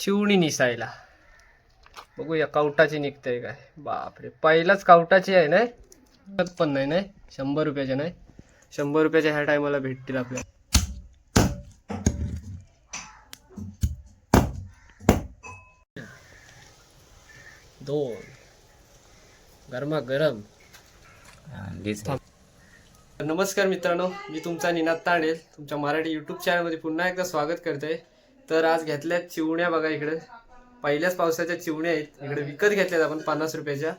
चिवणी निसायला. बघूया कवटाची निघतंय काय. बापरे पहिलाच कवटाची आहे ना पण नाही नाही? शंभर रुपयाच्या नाही? शंभर रुपयाच्या ह्या टायमाला भेटतील आपल्याला. दोन. गरमा गरम नमस्कार मित्रांनो मी तुमचा निनाद तांडेल. तुमच्या मराठी यूट्यूब चॅनलमध्ये पुन्हा एकदा स्वागत करते तर आज घेतल्यात चिवण्या बघा इकडे. पहिल्याच पावसाच्या चिवण्या आहेत. इकडे विकत घेतल्यात आपण पन्नास रुपयाच्या.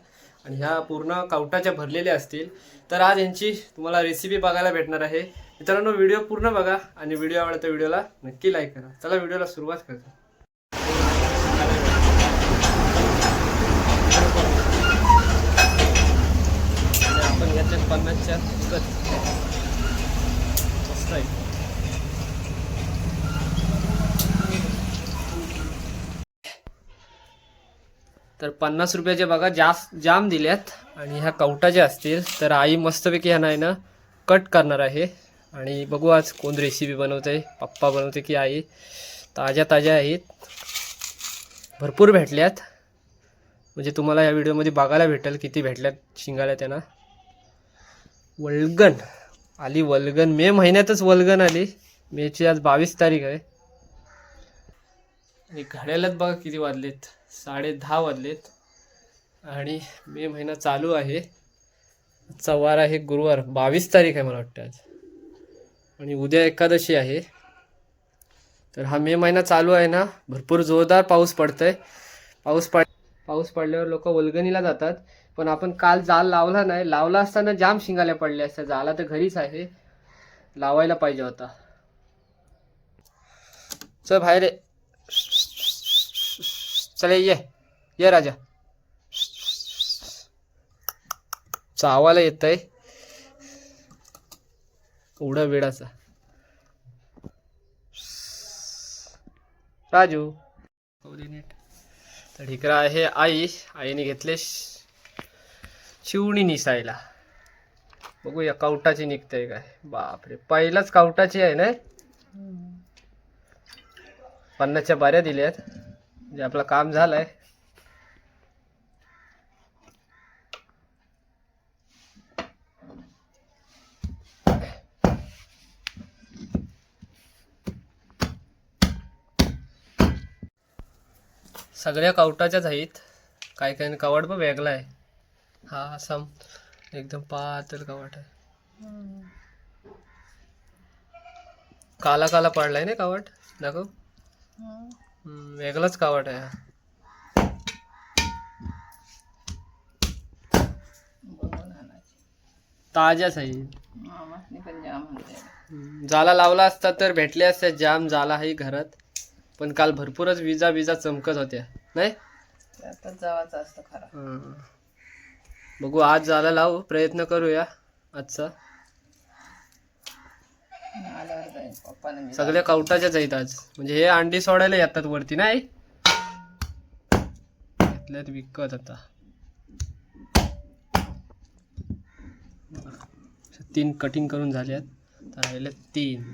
आणि ह्या पूर्ण कावटाच्या भरलेल्या असतील. तर आज यांची तुम्हाला रेसिपी बघायला भेटणार आहे. मित्रांनो व्हिडिओ पूर्ण बघा आणि व्हिडिओ आवडला व्हिडिओला नक्की लाईक करा. चला व्हिडिओला सुरुवात करतो. आपण घेतल्यात पन्नासच्या विकत. मस्त आहे. तर पन्नास रुपयाचे बघा जास्त जाम दिल्यात आणि ह्या कवटाच्या असतील तर आई मस्तपैकी ह्या नाही ना कट करणार आहे. आणि बघू आज कोण रेसिपी बनवते पप्पा बनवते की आई. ताज्या ताज्या आहेत. भरपूर भेटल्यात. म्हणजे तुम्हाला या व्हिडिओमध्ये बघायला भेटेल किती भेटल्यात शिंगाल्या त्यांना. वल्गन. आली वल्गन. मे महिन्यातच वल्गन आली. मेची आज बावीस तारीख आहे. आणि घड्यालाच बघा किती वाजलेत. साडे दहा वाजलेत. आणि मे महिना चालू आहे. आजचा वार आहे गुरुवार. बावीस तारीख आहे मला वाटतं आज. आणि उद्या एकादशी आहे. तर हा मे महिना चालू आहे ना. भरपूर जोरदार पाऊस पडतोय. पाऊस पड पाऊस पडल्यावर लोक वलगणीला जातात. पण आपण काल जाल लावला नाही. लावला असताना जाम शिंगाल्या पडल्या असत्या. जाला तर घरीच आहे. लावायला पाहिजे होता. चल बाहेर चल ये. ये राजा. चावाला येत आहे उडा वेडाचा राजू. तर इकडं आहे आई. आईने घेतले श- चिवणी निसायला. बघूया कवटाची निघतंय काय. बापरे पहिलाच कवटाची आहे ना? पन्नासच्या बाऱ्या दिल्यात. म्हणजे आपलं काम झालंय. सगळ्या कवटाच्याच आहेत. काही काही कवट पण वेगळा आहे. हा असा एकदम पातळ कवट आहे. काला काला पडलाय ना कवट? दाखव. वेगळाच कावट आहे. ताज्याच आहे जाला लावला असता तर भेटले असते जाम झाला आहे घरात. पण काल भरपूरच विजा विजा चमकत होत्या नाही? जावाचा असतं खरा. बघू आज झाला लावू प्रयत्न करूया आजचा. आल्यावर जाईन पप्पाने मी सगळ्या कवटाच्याच आहेत आज. म्हणजे हे अंडी सोडायला येतात वरती नाही? घेतल्यात विकत आता. तीन कटिंग करून झाल्यात. तर राहिले तीन.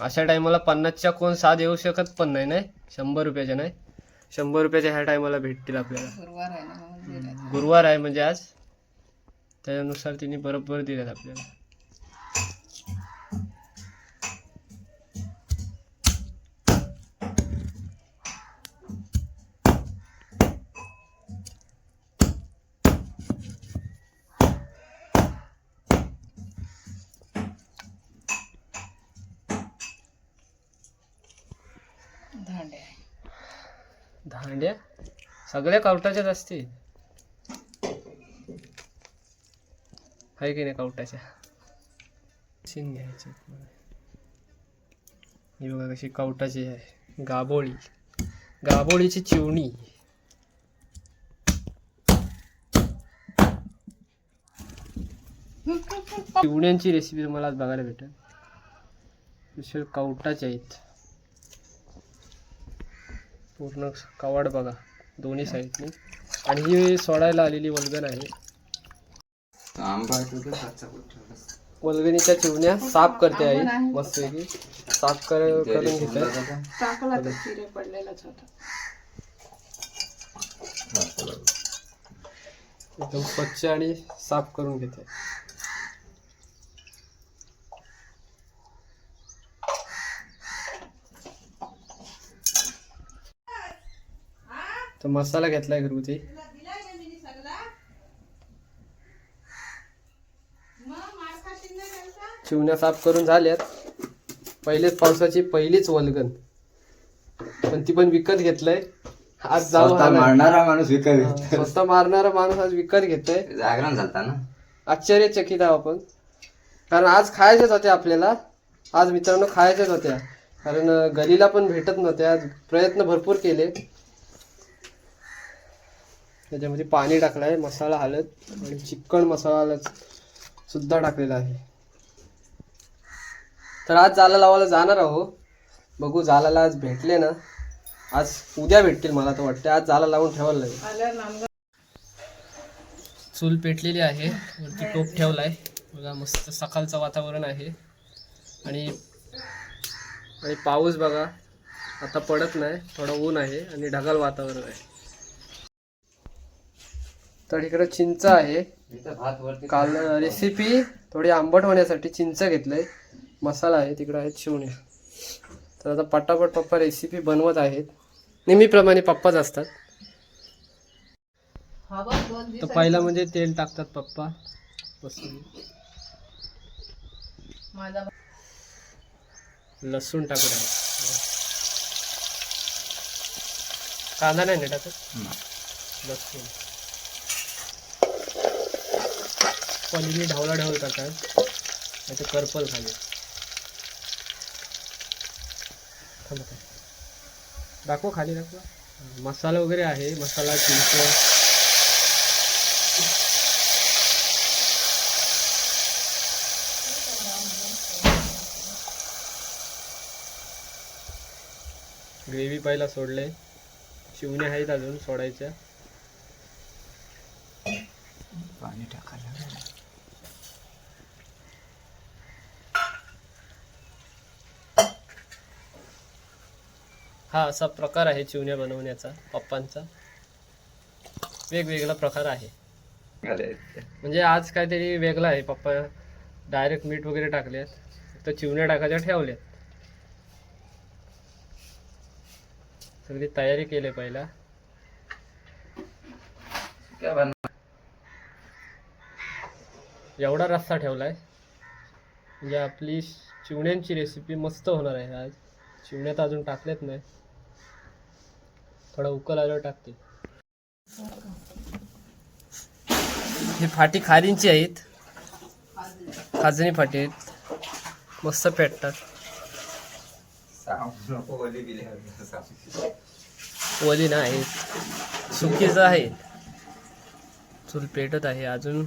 अशा टायमाला पन्नासच्या कोण साथ येऊ शकत पण नाही नाही? शंभर रुपयाच्या नाही? शंभर रुपयाच्या ह्या टायमाला भेटतील आपल्याला. गुरुवार आहे. गुरुवार आहे म्हणजे आज. त्यानुसार तिने बरोबर दिल्यात आपल्याला. धांडे धांड्या सगळ्या कवटाच्याच असतील? आहे की नाही कवटाच्या शिन घ्यायचे हे बघा कशी कवटाची आहे. गाबोळी गाबोळीची चिवणी. चिवण्यांची रेसिपी तुम्हाला आज बघायला भेटेल. स्पेशल कवटाच्या आहेत. पूर्ण कवाड बघा दोन्ही साईडने आणि ही सोडायला आलेली वल्गन आहे. वल्गणीच्या चिवण्या साफ करते आई मस्तपैकी. साफ कर करून घेते. एकदम स्वच्छ आणि साफ करून घेते. तर मसाला घेतलाय घरगुती. चिवण्या साफ करून झाल्यात. पहिलेच पावसाची पहिलीच वल्गन पण ती पण विकत घेतलंय. आज जाऊ स्वतः मारणारा माणूस विकत स्वतः मारणारा माणूस आज विकत घेतोय. जागरण झालता ना? आश्चर्यचकित आहो आपण. कारण आज खायच्याच होत्या आपल्याला. आज मित्रांनो खायच्याच होत्या. कारण गलीला पण भेटत नव्हत्या. आज प्रयत्न भरपूर केले. त्याच्यामध्ये पाणी टाकलंय मसाला हलत आणि चिकन मसाला सुद्धा टाकलेला आहे. तर आज जाला लावायला जाणार आहो. बघू जालाला आज भेटले ना. आज उद्या भेटतील मला तर वाटते आज जाला लावून ठेवायला लागेल. चूल पेटलेली आहे. वरती टोप ठेवलाय. बघा मस्त सकाळचं वातावरण आहे. आणि आणि पाऊस बघा. आता पडत नाही. थोडं ऊन आहे आणि ढगाळ वातावरण आहे. तर इकडे चिंच आहे. भात वरती काल रेसिपी थोडी आंबट होण्यासाठी चिंच घेतलंय. मसाला आहे तिकडे आहेत शिवण्या तर आता पटापट पप्पा रेसिपी बनवत आहेत. नेहमीप्रमाणे पप्पाच असतात. तर पहिला म्हणजे तेल टाकतात पप्पा. लसूण. टाकू द्या कांदा नाही टाकत? लसूण. पलीने ढावला ढावल करतात. नाही तर कर्पल खाली. दाखव खाली दाखवा. मसाला वगैरे आहे मसाला चिंच. ग्रेव्ही पहिला सोडले शिवणे आहेत अजून सोडायच्या पाणी टाकायला हा असा प्रकार आहे चिवण्या बनवण्याचा पप्पांचा. वेगवेगळा प्रकार आहे. म्हणजे आज काहीतरी वेगळं आहे. पप्पा डायरेक्ट मीठ वगैरे टाकल्यात फक्त चिवण्या टाकायच्या ठेवल्यात. सगळी तयारी केली पहिला. एवढा रस्सा ठेवलाय. म्हणजे आपली चिवण्यांची रेसिपी मस्त होणार आहे आज. चिवण्यात अजून टाकलेत नाही. थोडा उकल आल्यावर टाकते. ही फाटी खारींची आहेत. खाजणी फाटी आहेत. मस्त पेटतात. ओली ना आहेत. सुकीचं आहे. चूल पेटत आहे. अजून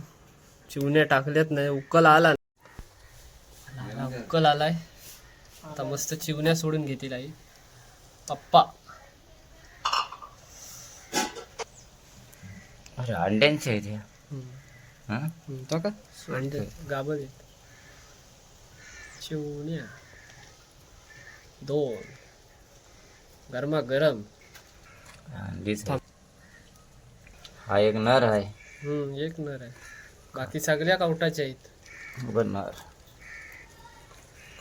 चिवण्या टाकल्यात नाही. उकल आला आला, उकल आलाय. आता मस्त चिवण्या सोडून घेतील आई. पप्पा. अरे अंड्यांचे आहेत हे. हम्म. हा? हम्म, तो का? अंडे गाभण आहेत चिवण्या. दोन. गरमा गरम अंडीच आहेत. हा एक नर आहे. हम्म एक नर आहे. बाकी सगळ्या कावटाच्या आहेत. उभं नर.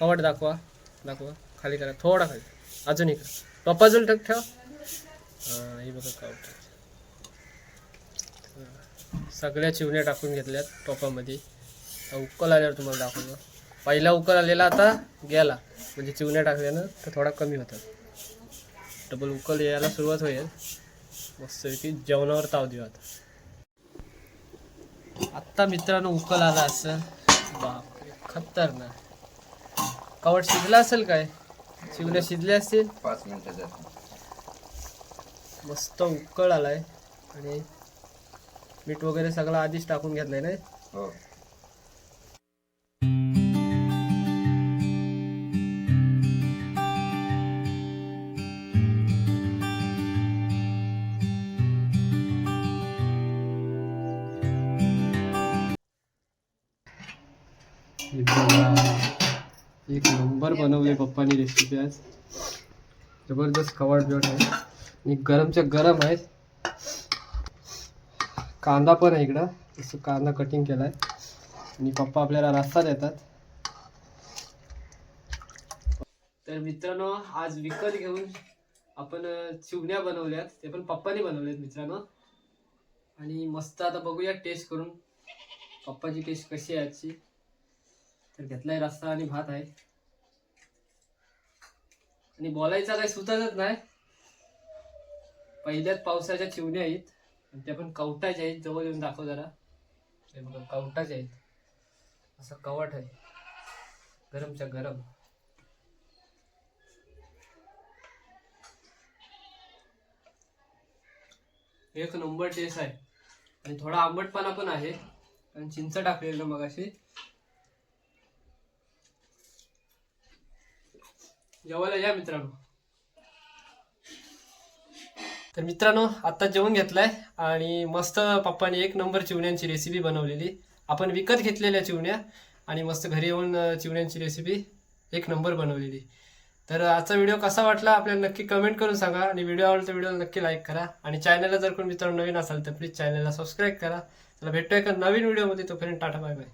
कवट दाखवा. दाखवा. खाली करा. थोडा खाली. अजून इकडे. पप्पा अजून ठेव. ठेवा. हा ही बघा कवट. सगळ्या चिवण्या टाकून घेतल्यात टोपामध्ये. उकल आल्यावर तुम्हाला दाखवतो. पहिला उकल आलेला आता गेला. म्हणजे चिवण्या टाकल्यानं तर थोडा कमी होतात. डबल उकल यायला सुरुवात होईल. मस्तपैकी जेवणावर ताव देऊ आता. आत्ता मित्रांनो उकल आला असं बापरे खतरनाक. कवट शिजला असेल काय? शिवल्या शिजल्या असतील? पाच मिनिटाचा मस्त उकळ आलाय. आणि मीठ वगैरे सगळं आधीच टाकून घेतलंय ना? हो. नंबर बनवले पप्पानी रेसिपी आज. जबरदस्त कवाट बिवाट आहे. आणि गरमच्या गरम आहेत. कांदा पण आहे इकडं. तसं कांदा कटिंग केला आहे आणि पप्पा आपल्याला रस्ता देतात. तर मित्रांनो आज विकत घेऊन आपण चिवण्या बनवल्यात. ते पण पप्पानी बनवल्यात मित्रांनो. आणि मस्त आता बघूया टेस्ट करून. पप्पाची टेस्ट कशी आहे आजची. तर घेतलाय रस्ता आणि भात आहे. आणि बोलायचा काही सुचतच नाही. पहिल्याच पावसाच्या चिवण्या आहेत. आणि पण कवटाच्या आहेत जवळ येऊन दाखव जरा. ते बघा कवटाच्या आहेत. असं कवट आहे. गरमच्या गरम. एक नंबर टेस्ट आहे. आणि थोडा आंबटपणा पण आहे. आणि चिंच टाकलेलं मग अशी जेवायला या मित्रांनो. तर मित्रांनो आता जेवण घेतलाय आणि मस्त पप्पाने एक नंबर चिवण्यांची रेसिपी बनवलेली. आपण विकत घेतलेल्या चिवण्या आणि मस्त घरी येऊन चिवण्यांची रेसिपी एक नंबर बनवलेली. तर आजचा व्हिडिओ कसा वाटला आपल्याला नक्की कमेंट करून सांगा आणि व्हिडिओ आवडला तर व्हिडिओला नक्की लाईक करा. आणि चॅनलला जर कोण मित्रांनो नवीन असाल तर प्लीज चॅनलला सबस्क्राईब करा. चला भेटतो एका नवीन व्हिडिओमध्ये तोपर्यंत टाटा बाय बाय